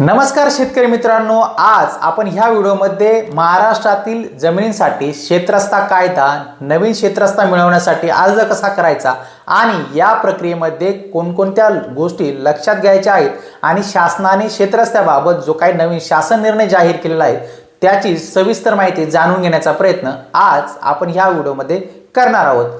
नमस्कार शेतकरी मित्रांनो आज आपण ह्या व्हिडिओमध्ये महाराष्ट्रातील जमिनींसाठी क्षेत्रस्था कायदा नवीन क्षेत्रस्था मिळवण्यासाठी अर्ज कसा करायचा आणि या प्रक्रियेमध्ये कोणकोणत्या गोष्टी लक्षात घ्यायच्या आहेत आणि शासनाने क्षेत्रस्त्याबाबत जो काही नवीन शासन निर्णय जाहीर केलेला आहे त्याची सविस्तर माहिती जाणून घेण्याचा प्रयत्न आज आपण ह्या व्हिडिओमध्ये करणार आहोत.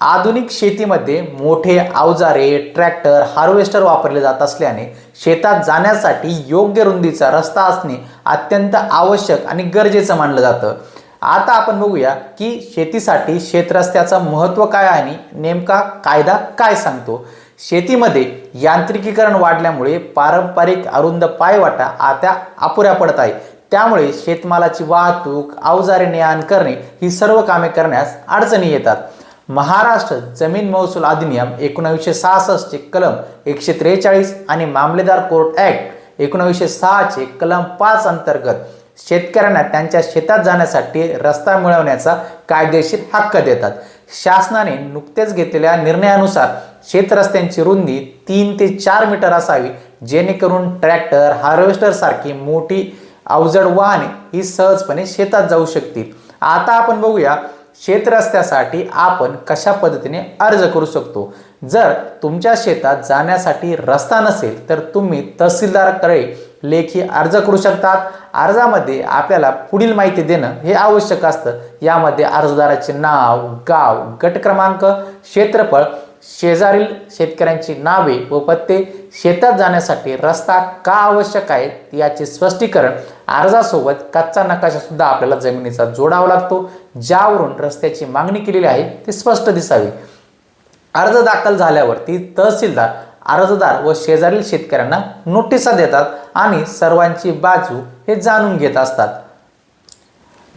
आधुनिक शेतीमध्ये मोठे अवजारे ट्रॅक्टर हार्वेस्टर वापरले जात असल्याने शेतात जाण्यासाठी योग्य रुंदीचा रस्ता असणे अत्यंत आवश्यक आणि गरजेचं मानलं जातं. आता आपण बघूया की शेतीसाठी शेतरस्त्याचं महत्त्व काय आणि नेमका कायदा काय सांगतो. शेतीमध्ये यांत्रिकीकरण वाढल्यामुळे पारंपरिक अरुंद पायवाटा आता अपुऱ्या पडत आहे. त्यामुळे शेतमालाची वाहतूक अवजारे ने आण करणे ही सर्व कामे करण्यास अडचणी येतात. महाराष्ट्र जमीन महसूल अधिनियम एकोणावीसशे सहासष्टचे कलम एकशे त्रेचाळीस आणि मामलेदार कोर्ट ॲक्ट एकोणावीसशे सहाचे कलम पाच अंतर्गत शेतकऱ्यांना त्यांच्या शेतात जाण्यासाठी रस्ता मिळवण्याचा कायदेशीर हक्क देतात. शासनाने नुकतेच घेतलेल्या निर्णयानुसार शेतरस्त्यांची रुंदी तीन ते चार मीटर असावी जेणेकरून ट्रॅक्टर हार्वेस्टरसारखी मोठी अवजड वाहने ही सहजपणे शेतात जाऊ शकतील. आता आपण बघूया शेतरस्त्यासाठी आपण कशा पद्धतीने अर्ज करू शकतो? जर तुमच्या शेतात जाण्यासाठी रस्ता नसेल तर तुम्ही तहसीलदाराकडे लेखी अर्ज करू शकतात. अर्जामध्ये आपल्याला पुढील माहिती देणं हे आवश्यक असतं. यामध्ये अर्जदाराचे नाव गाव गट क्रमांक क्षेत्रफळ शेजारील शेतकऱ्यांची नावे व पत्ते शेतात जाण्यासाठी रस्ता का आवश्यक आहे याचे स्पष्टीकरण अर्जासोबत कच्चा नकाशा सुद्धा आपल्याला जमिनीचा जोडावा लागतो. ज्यावरून रस्त्याची मागणी केलेली आहे ती स्पष्ट दिसावी. अर्ज दाखल झाल्यावरती तहसीलदार अर्जदार व शेजारील शेतकऱ्यांना नोटिसा देतात आणि सर्वांची बाजू हे जाणून घेत असतात.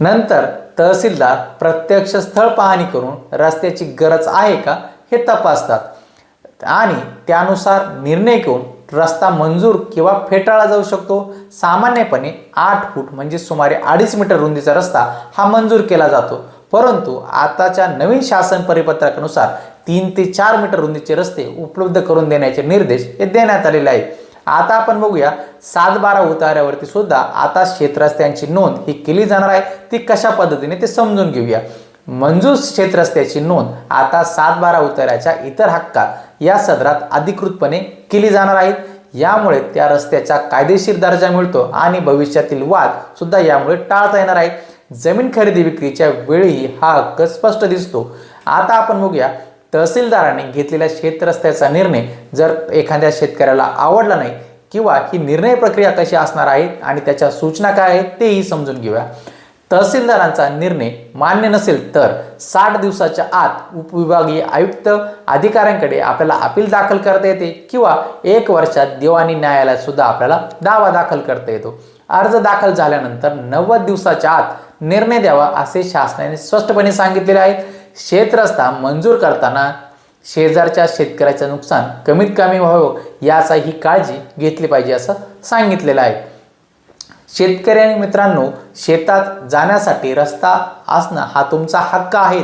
नंतर तहसीलदार प्रत्यक्ष स्थळ पाहणी करून रस्त्याची गरज आहे का हे तपासतात आणि त्यानुसार निर्णय घेऊन रस्ता मंजूर किंवा फेटाळला जाऊ शकतो. सामान्यपणे आठ फूट म्हणजे सुमारे अडीच मीटर रुंदीचा रस्ता हा मंजूर केला जातो. परंतु आताच्या नवीन शासन परिपत्रकानुसार तीन ते चार मीटर रुंदीचे रस्ते उपलब्ध करून देण्याचे निर्देश हे देण्यात आलेले आहेत. आता आपण बघूया सात बारा उतार्यावरती सुद्धा आता शेतरस्त्यांची नोंद ही केली जाणार आहे. ती कशा पद्धतीने ते समजून घेऊया. मंजूर क्षेत्रस्त्याची नोंद आता सात बारा उतार्याच्या इतर हक्कात या सदरात अधिकृतपणे केली जाणार आहेत. यामुळे त्या रस्त्याचा कायदेशीर दर्जा मिळतो आणि भविष्यातील वाद सुद्धा यामुळे टाळता येणार आहे जमीन खरेदी विक्रीच्या वेळी हा हक्क स्पष्ट दिसतो. आता आपण बघूया तहसीलदाराने घेतलेल्या शेतरस्त्याचा निर्णय जर एखाद्या शेतकऱ्याला आवडला नाही किंवा ही निर्णय प्रक्रिया कशी असणार आहे आणि त्याच्या सूचना काय आहेत तेही समजून घेऊया. तहसीलदारांचा निर्णय मान्य नसेल तर साठ दिवसाच्या आत उपविभागीय आयुक्त अधिकाऱ्यांकडे आपल्याला अपील दाखल करता येते किंवा एक वर्षात दिवाणी न्यायालयात सुद्धा आपल्याला दावा दाखल करता येतो. अर्ज दाखल झाल्यानंतर नव्वद दिवसाच्या आत निर्णय द्यावा असे शासनाने स्पष्टपणे सांगितलेले आहेत शेतरस्ता मंजूर करताना शेजारच्या शेतकऱ्याचं नुकसान कमीत कमी व्हावं याचा ही काळजी घेतली पाहिजे असं सांगितलेलं आहे. शेतकरी मित्रांनो शेतात जाण्यासाठी रस्ता असणं हा तुमचा हक्क आहे.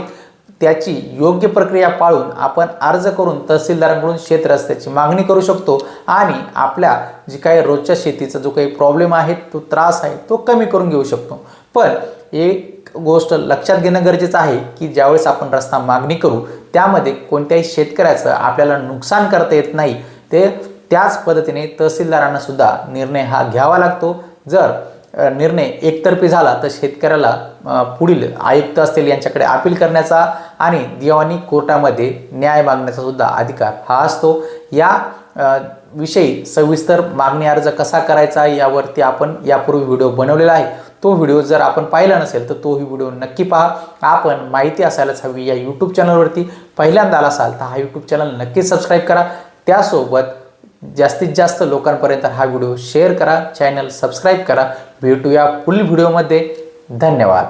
त्याची योग्य प्रक्रिया पाळून आपण अर्ज करून तहसीलदारांकडून शेत रस्त्याची मागणी करू शकतो आणि आपल्या जी काही रोजच्या शेतीचा जो काही प्रॉब्लेम आहे तो त्रास आहे तो कमी करून घेऊ शकतो. पण एक गोष्ट लक्षात घेणं गरजेचं आहे की ज्यावेळेस आपण रस्ता मागणी करू त्यामध्ये कोणत्याही शेतकऱ्याचं आपल्याला नुकसान करता येत नाही. ते त्याच पद्धतीने तहसीलदारांना सुद्धा निर्णय हा घ्यावा लागतो. जर निर्णय एकतर्फी झाला तर शेतकऱ्याला पुढील आयुक्त असतील यांच्याकडे अपील करण्याचा आणि दिवाणी कोर्टामध्ये न्याय मागण्याचा सुद्धा अधिकार हा असतो. या विषयी सविस्तर मागणी अर्ज कसा करायचा यावरती आपण यापूर्वी व्हिडिओ बनवलेला आहे. तो व्हिडिओ जर आपण पाहिला नसेल तर तोही व्हिडिओ नक्की पहा. आपण माहिती असायलाच हवी या यूट्यूब चॅनलवरती पहिल्यांदा आला असाल तर हा यूट्यूब चॅनल नक्की सबस्क्राईब करा. त्यासोबत जास्तीत जास्त लोकांपर्यंत हा व्हिडिओ शेअर करा चॅनल सबस्क्राईब करा. भेटूया पुढील व्हिडिओमध्ये. धन्यवाद.